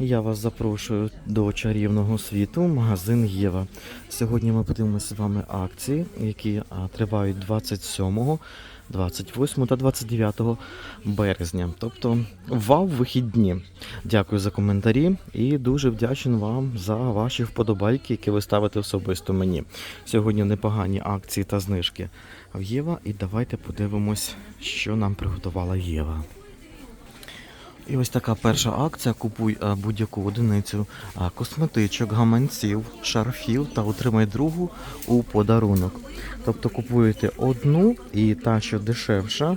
Я вас запрошую до чарівного світу, магазин Єва. Сьогодні ми подивимося з вами акції, які тривають 27, 28 та 29 березня. Тобто вау вихідні. Дякую за коментарі і дуже вдячний вам за ваші вподобайки, які ви ставите особисто мені. Сьогодні непогані акції та знижки в Єва. І давайте подивимось, що нам приготувала Єва. І ось така перша акція. Купуй е, будь-яку одиницю косметичок, гаманців, шарфів та отримай другу у подарунок. Тобто купуєте одну і та, що дешевша,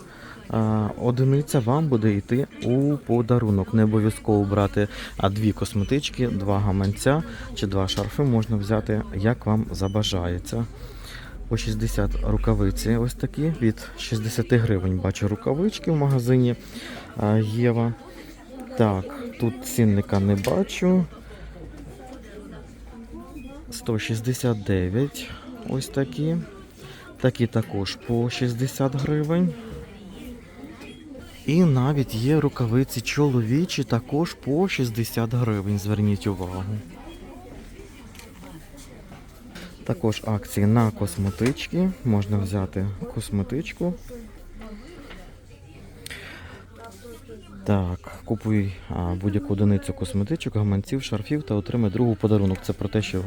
е, одиниця вам буде йти у подарунок. Не обов'язково брати дві косметички, два гаманця чи два шарфи можна взяти, як вам забажається. По 60 рукавиці ось такі від 60 гривень. Бачу рукавички в магазині е, Єва. Так, тут цінника не бачу. 169. Ось такі. Такі також по 60 гривень. І навіть є рукавиці чоловічі також по 60 гривень. Зверніть увагу. Також акції на косметички. Можна взяти косметичку. Так, купуй будь-яку одиницю косметичок, гаманців, шарфів та отримай другу подарунок. Це про те, що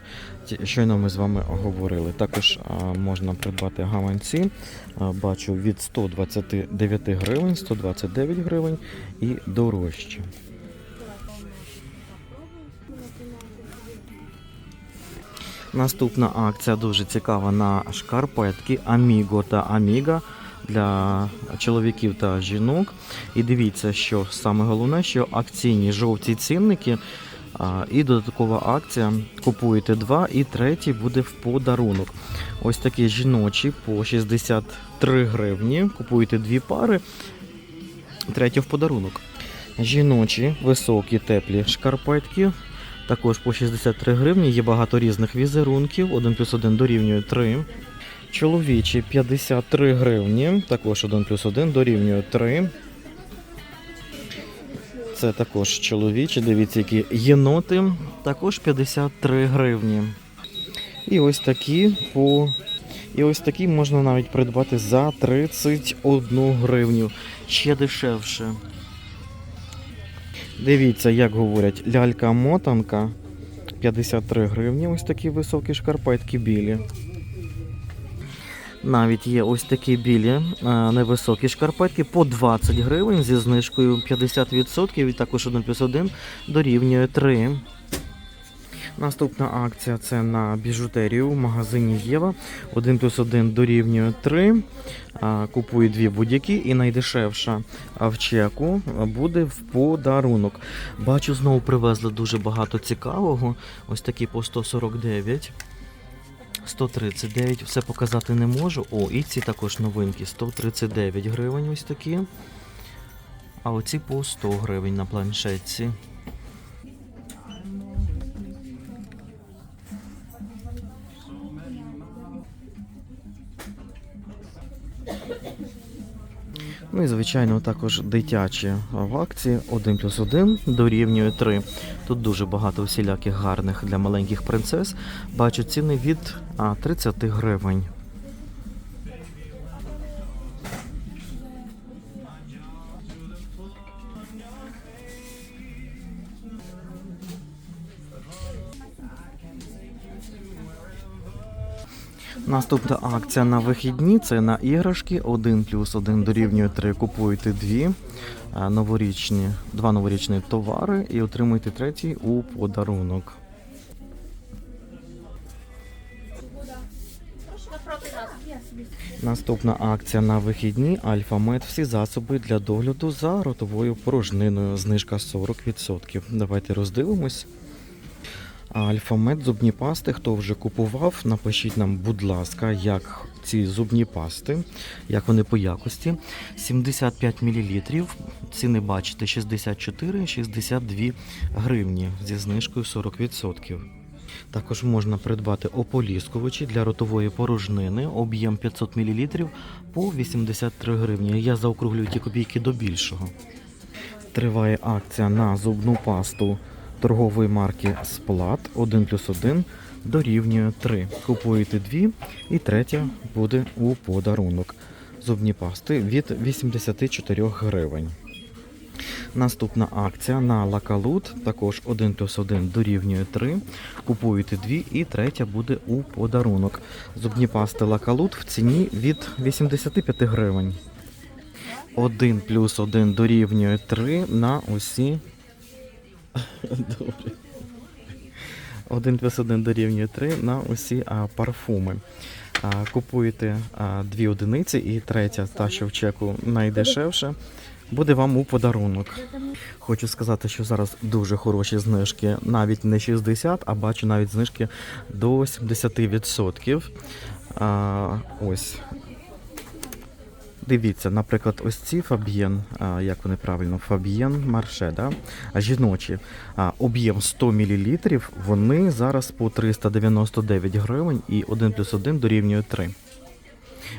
щойно ми з вами говорили. Також можна придбати гаманці. Бачу від 129 гривень, 129 гривень і дорожче. Наступна акція дуже цікава на шкарпетки Amigo та Amiga для чоловіків та жінок. І дивіться, що саме головне, що акційні жовті цінники. І додаткова акція. Купуєте два, і третій буде в подарунок. Ось такі жіночі по 63 гривні. Купуєте дві пари, третя в подарунок. Жіночі високі теплі шкарпетки. Також по 63 гривні. Є багато різних візерунків. 1 плюс 1 дорівнює 3. Чоловічі 53 гривні. Також 1 плюс 1 дорівнює 3. Це також чоловічі. Дивіться, які єноти. Також 53 гривні. І ось такі по. І ось такі можна навіть придбати за 31 гривню. Ще дешевше. Дивіться, як говорять, лялька-мотанка 53 гривні. Ось такі високі шкарпетки білі. Навіть є ось такі білі е, невисокі шкарпетки по 20 гривень зі знижкою 50% і також 1 плюс 1 дорівнює 3. Наступна акція це на біжутерію в магазині Єва. 1 плюс 1 дорівнює 3. А, Купую дві будь-які і найдешевша в чеку буде в подарунок. Бачу, знову привезли дуже багато цікавого. Ось такі по 149. 139, все показати не можу. О, і ці також новинки. 139 гривень ось такі. А оці по 100 гривень на планшетці. Ну і звичайно також дитячі в акції 1 плюс 1 дорівнює 3. Тут дуже багато всіляких гарних для маленьких принцес. Бачу ціни від а, 30 гривень. Наступна акція на вихідні це на іграшки 1 плюс 1 дорівнює 3. Купуєте дві новорічні, два новорічні товари і отримуєте третій у подарунок. Наступна акція на вихідні Альфа-Мед. Всі засоби для догляду за ротовою порожниною. Знижка 40%. Давайте роздивимось. Альфа-Мед зубні пасти. Хто вже купував, напишіть нам, будь ласка, як ці зубні пасти, як вони по якості. 75 мл. Ціни бачите 64-62 гривні зі знижкою 40%. Також можна придбати ополіскувачі для ротової порожнини, об'єм 500 мл по 83 гривні. Я заокруглюю ті копійки до більшого. Триває акція на зубну пасту торгової марки Сплат 1 плюс 1 дорівнює 3. Купуєте дві і третя буде у подарунок. Зубні пасти від 84 гривень. Наступна акція на лакалут, також 1 плюс 1 дорівнює 3. Купуєте дві і третя буде у подарунок. Зубні пасти лакалут в ціні від 85 гривень. 1 плюс 1 дорівнює 3 на усі. Добре. 1 плюс 1 дорівнює 3 на усі а, парфуми. А, купуєте а, дві одиниці і третя, та що в чеку найдешевше, буде вам у подарунок. Хочу сказати, що зараз дуже хороші знижки, навіть не 60, а бачу навіть знижки до 70%. А, ось. Дивіться, наприклад, ось ці Фаб'єн, як вони правильно, Фаб'єн Марше, да? а жіночі, об'єм 100 мл, вони зараз по 399 гривень і 1 плюс 1 дорівнює 3.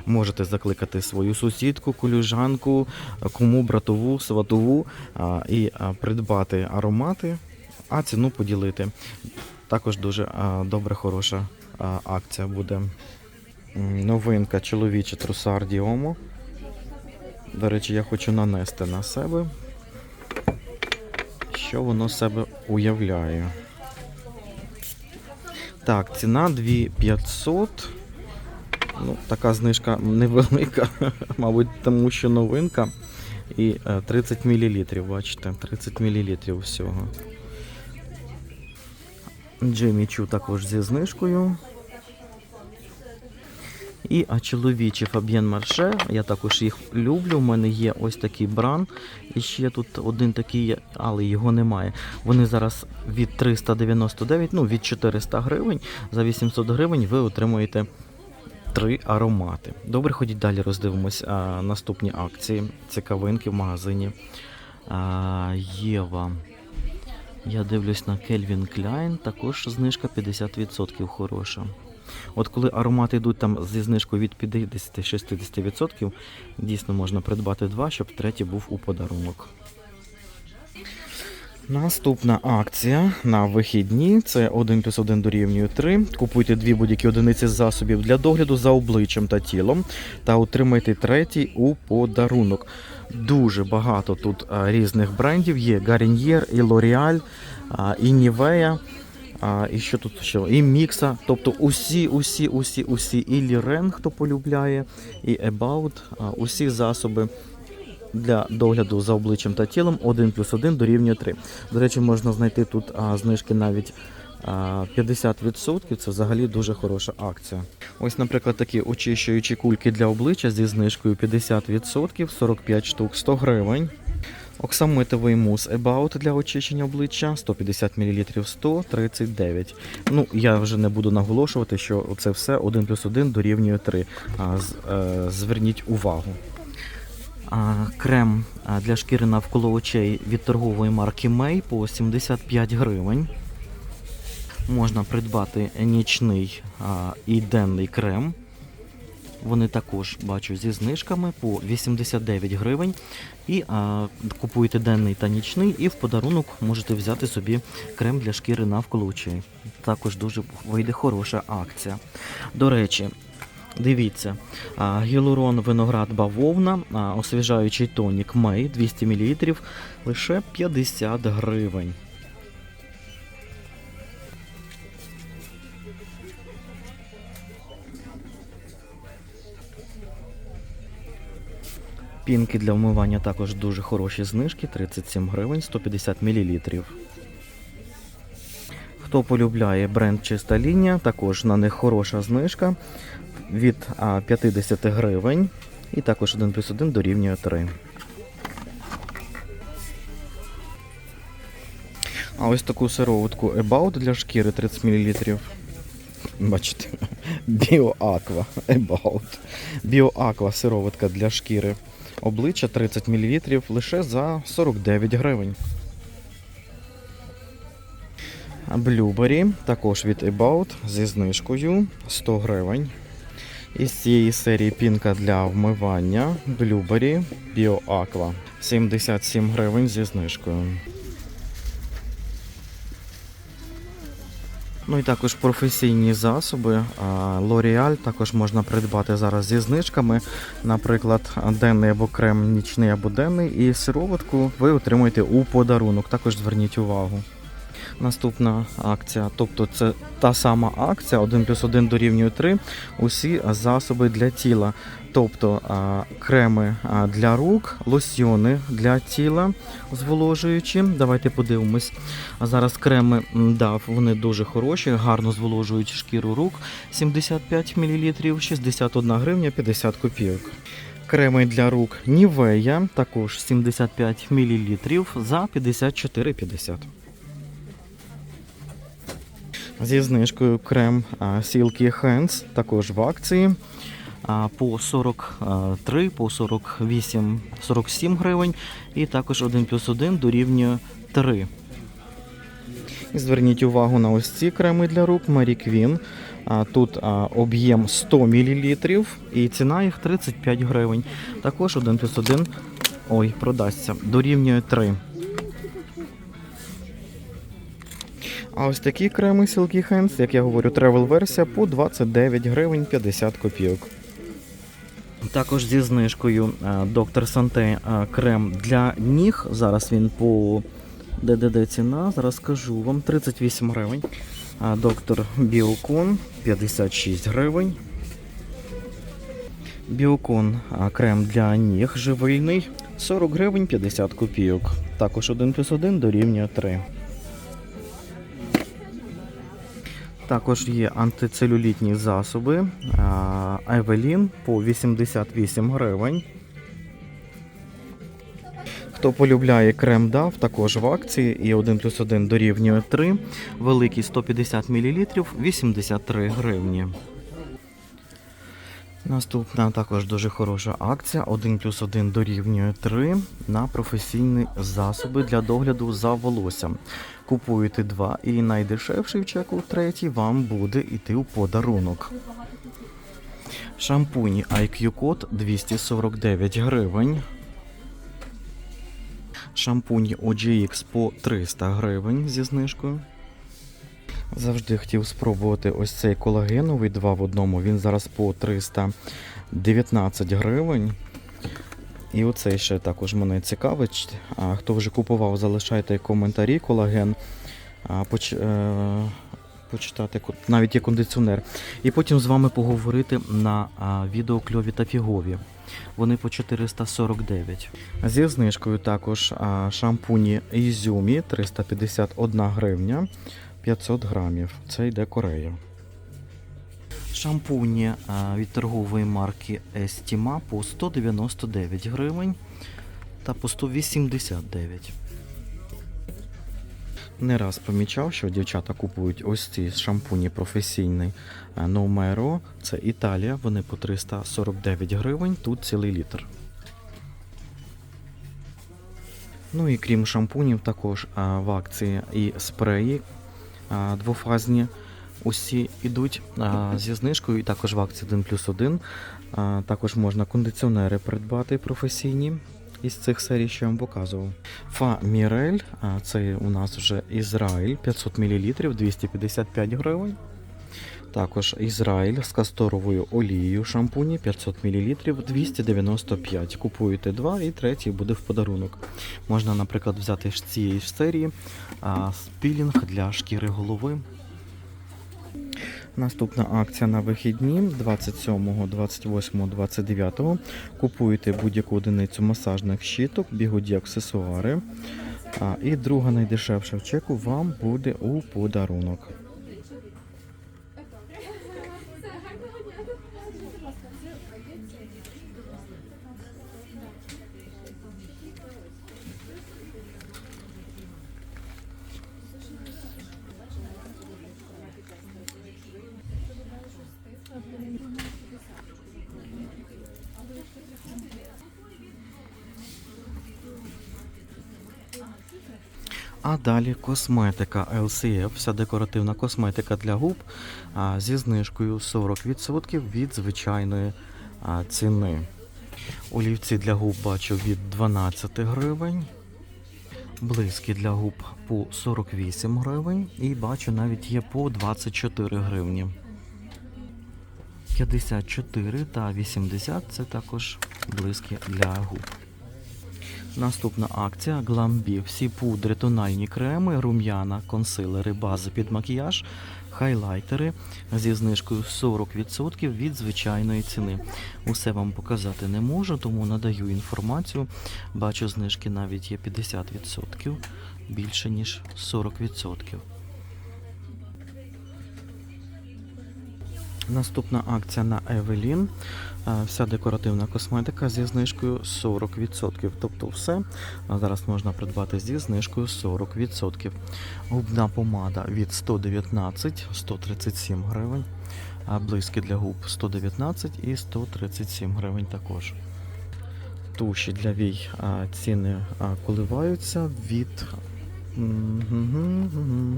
Можете закликати свою сусідку, колюжанку, кому братову, сватову і придбати аромати, а ціну поділити. Також дуже а, добра, хороша акція буде. Новинка чоловіче трусар Діомо. До речі, я хочу нанести на себе, що воно себе уявляє. Так, ціна 2500. Ну, така знижка невелика, мабуть, тому що новинка. І е, 30 мл, бачите, 30 мл всього. Джиммі Чу також зі знижкою. І а чоловічі Фаб'єн Марше, я також їх люблю. У мене є ось такий бран. І ще тут один такий, але його немає. Вони зараз від 399, ну від 400 гривень. За 800 гривень ви отримуєте три аромати. Добре, ходіть далі, роздивимось а, наступні акції, цікавинки в магазині. А, Єва. Я дивлюсь на Кельвін Кляйн, також знижка 50% хороша. От коли аромати йдуть там зі знижкою від 50-60%, дійсно можна придбати два, щоб третій був у подарунок. Наступна акція на вихідні це 1 плюс 1 дорівнює 3. Купуйте дві будь-які одиниці засобів для догляду за обличчям та тілом та отримайте третій у подарунок. Дуже багато тут різних брендів є Garnier, і L'Oreal, і Nivea. А, і що тут ще? І Мікса, тобто усі, усі, усі, усі, і Лірен, хто полюбляє, і About, а, усі засоби для догляду за обличчям та тілом 1 плюс 1 дорівнює 3. До речі, можна знайти тут а, знижки навіть а, 50%. Це взагалі дуже хороша акція. Ось, наприклад, такі очищуючі кульки для обличчя зі знижкою 50%, 45 штук 100 гривень. Оксамитовий мус About для очищення обличчя 150 мл 139. Ну, я вже не буду наголошувати, що це все 1 плюс 1 дорівнює 3. А, з- е, зверніть увагу. А, крем для шкіри навколо очей від торгової марки May по 75 гривень. Можна придбати нічний а, і денний крем. Вони також бачу зі знижками по 89 гривень. І а, купуєте денний та нічний, і в подарунок можете взяти собі крем для шкіри навколо очей. Також дуже вийде хороша акція. До речі, дивіться, а, гіалурон виноград бавовна, освіжаючий тонік Мей 200 мл лише 50 гривень. Пінки для вмивання також дуже хороші знижки, 37 гривень, 150 мл. Хто полюбляє бренд Чиста лінія, також на них хороша знижка від 50 гривень. І також 1 плюс 1 дорівнює 3. А ось таку сироватку About для шкіри 30 мл. Бачите, BioAqua About. BioAqua сироватка для шкіри обличчя 30 мл лише за 49 гривень. Блюбері також від About зі знижкою 100 гривень. Із цієї серії пінка для вмивання Блюбері BioAqua 77 гривень зі знижкою. Ну і також професійні засоби. L'Oreal також можна придбати зараз зі знижками. Наприклад, денний або крем нічний або денний. І сироватку ви отримуєте у подарунок. Також зверніть увагу. Наступна акція, тобто це та сама акція 1 плюс 1 дорівнює 3. Усі засоби для тіла. Тобто креми для рук, лосьйони для тіла зволожуючі. Давайте подивимось. Зараз креми DAV, вони дуже хороші, гарно зволожують шкіру рук. 75 мл, 61 гривня 50 копійок. Креми для рук Nivea, також 75 мл за 54,50. Зі знижкою крем Silky Hands також в акції по 43, по 48, 47 гривень. І також 1 плюс 1 дорівнює 3. І зверніть увагу на ось ці креми для рук Marie Queen. Тут об'єм 100 мл і ціна їх 35 гривень. Також 1 плюс 1 ой, продасться, дорівнює 3. А ось такі креми Silky Hands, як я говорю, тревел версія по 29 гривень 50 копійок. Також зі знижкою е, доктор Санте е, крем для ніг. Зараз він по ДДД ціна, зараз скажу вам 38 гривень. Доктор Біокон 56 гривень. Біокон крем для ніг живильний 40 гривень 50 копійок. Також 1 плюс 1 дорівнює 3. Також є антицелюлітні засоби а, Евелін по 88 гривень. Хто полюбляє крем дав, також в акції і 1 плюс 1 дорівнює 3. Великий 150 мл 83 гривні. Наступна також дуже хороша акція. 1 плюс 1 дорівнює 3 на професійні засоби для догляду за волоссям. Купуєте два і найдешевший в чеку третій вам буде йти у подарунок. Шампуні IQ Code 249 гривень. Шампуні OGX по 300 гривень зі знижкою. Завжди хотів спробувати ось цей колагеновий 2 в одному. Він зараз по 319 гривень. І оцей ще також мене цікавить. А хто вже купував, залишайте коментарі колаген. Поч... е... Почитати навіть є кондиціонер. І потім з вами поговорити на відео кльові та фігові. Вони по 449. Зі знижкою також шампуні Ізюмі 351 гривня 500 грамів. Це йде Корея. Шампуні а, від торгової марки Estima по 199 гривень та по 189. Не раз помічав, що дівчата купують ось ці шампуні професійний е, Numero. Це Італія, вони по 349 гривень, тут цілий літр. Ну і крім шампунів, також а, в акції і спреї двофазні. Усі йдуть зі знижкою, і також в акції 1 плюс 1. А, також можна кондиціонери придбати професійні із цих серій, що я вам показував. Фа Мірель, це у нас вже Ізраїль 500 мл 255 гривень. Також Ізраїль з касторовою олією шампуні 500 мл 295. Купуєте два і третій буде в подарунок. Можна, наприклад, взяти з цієї ж серії а, спілінг для шкіри голови. Наступна акція на вихідні 27, 28, 29. Купуєте будь-яку одиницю масажних щиток, бігуді аксесуари. А, і друга найдешевша в чеку вам буде у подарунок. А далі косметика LCF, вся декоративна косметика для губ зі знижкою 40% від звичайної ціни. Олівці для губ бачу від 12 гривень. Близькі для губ по 48 гривень і бачу навіть є по 24 гривні. 54 та 80 це також близькі для губ. Наступна акція Glambi. Всі пудри, тональні креми, рум'яна, консилери, бази під макіяж, хайлайтери зі знижкою 40% від звичайної ціни. Усе вам показати не можу, тому надаю інформацію. Бачу, знижки навіть є 50%, більше ніж 40%. Наступна акція на Evelyn. Вся декоративна косметика зі знижкою 40%. Тобто все зараз можна придбати зі знижкою 40%. Губна помада від 119-137 гривень. Блиски для губ 119 і 137 гривень також. Туші для вій ціни коливаються від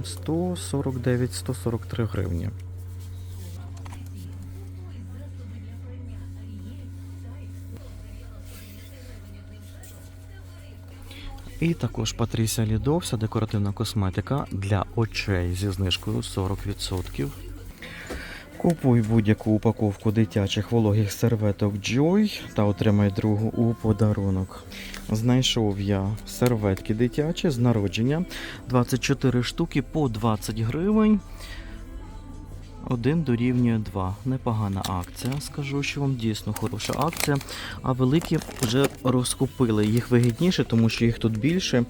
149-143 гривні. І також Патрісія Лідо, вся декоративна косметика для очей зі знижкою 40%. Купуй будь-яку упаковку дитячих вологих серветок Joy та отримай другу у подарунок. Знайшов я серветки дитячі з народження 24 штуки по 20 гривень. Один дорівнює 2. Непогана акція. Скажу, що вам дійсно хороша акція. А великі вже розкупили. Їх вигідніше, тому що їх тут більше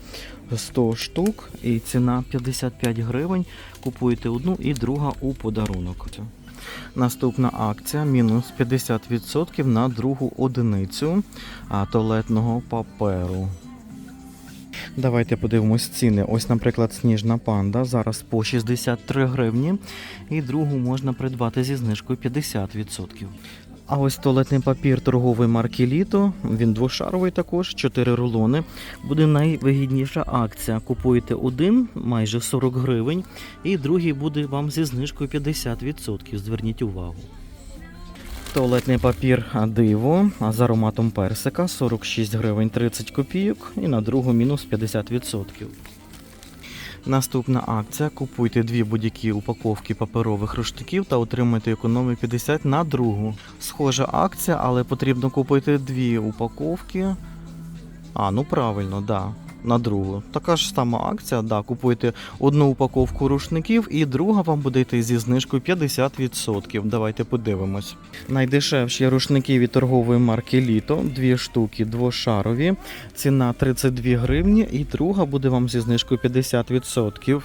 100 штук і ціна 55 гривень. Купуєте одну і друга у подарунок. Наступна акція мінус 50% на другу одиницю туалетного паперу. Давайте подивимось ціни. Ось, наприклад, сніжна панда зараз по 63 гривні, і другу можна придбати зі знижкою 50%. А ось туалетний папір торгової марки Літо, він двошаровий також, 4 рулони. Буде найвигідніша акція. Купуєте один, майже 40 гривень, і другий буде вам зі знижкою 50%. Зверніть увагу. Туалетний папір диво з ароматом персика 46 гривень 30 копійок і на другу мінус 50%. Наступна акція. Купуйте дві будь-які упаковки паперових рушників та отримайте економію 50 на другу. Схожа акція, але потрібно купити дві упаковки. А, ну правильно, да. На другу. Така ж сама акція, да, купуйте одну упаковку рушників і друга вам буде йти зі знижкою 50%. Давайте подивимось. Найдешевші рушники від торгової марки Літо, дві штуки двошарові. Ціна 32 гривні, і друга буде вам зі знижкою 50%.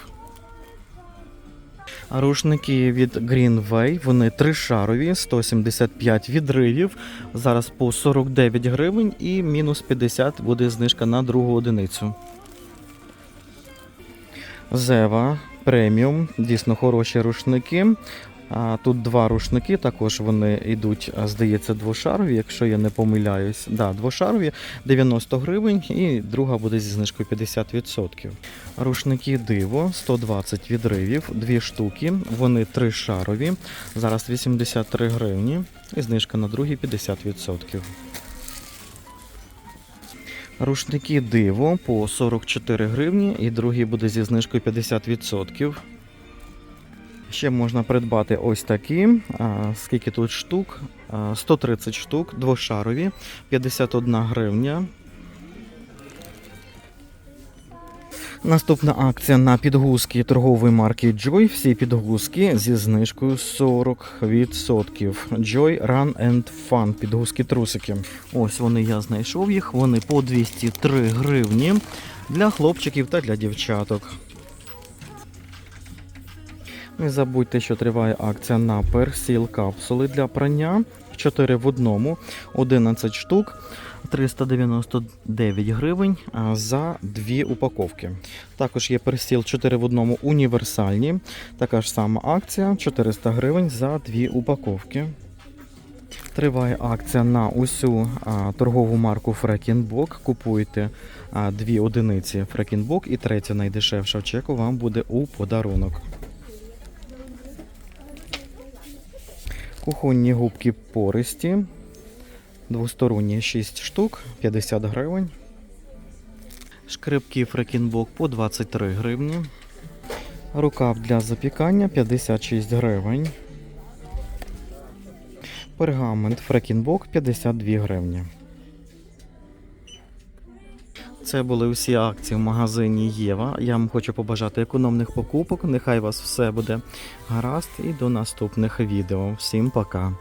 Рушники від Greenway, вони тришарові, 175 відривів. Зараз по 49 гривень і мінус 50 буде знижка на другу одиницю. Зева преміум, дійсно хороші рушники. Тут два рушники, також вони йдуть, здається, двошарові, якщо я не помиляюсь. Да, двошарові 90 гривень і друга буде зі знижкою 50%. Рушники диво 120 відривів, дві штуки, вони тришарові. Зараз 83 гривні і знижка на другі 50%. Рушники диво по 44 гривні і другий буде зі знижкою 50%. Ще можна придбати ось такі. Скільки тут штук? 130 штук, двошарові, 51 гривня. Наступна акція на підгузки торгової марки Joy. Всі підгузки зі знижкою 40%. Joy Run and Fun. Підгузки трусики. Ось вони я знайшов їх. Вони по 203 гривні для хлопчиків та для дівчаток. Не забудьте, що триває акція на персіл капсули для прання. 4 в одному, 11 штук, 399 гривень за дві упаковки. Також є персіл 4 в одному універсальні. Така ж сама акція 400 гривень за дві упаковки. Триває акція на усю а, торгову марку Фрекінбок. Купуйте а, дві одиниці Фрекінбок і третя найдешевша в чеку вам буде у подарунок. Кухонні губки пористі. Двосторонні 6 штук, 50 гривень. Шкребки фрекінбок по 23 гривні. Рукав для запікання 56 гривень. Пергамент фрекінбок 52 гривні. Це були всі акції в магазині Єва. Я вам хочу побажати економних покупок. Нехай вас все буде гаразд і до наступних відео. Всім пока!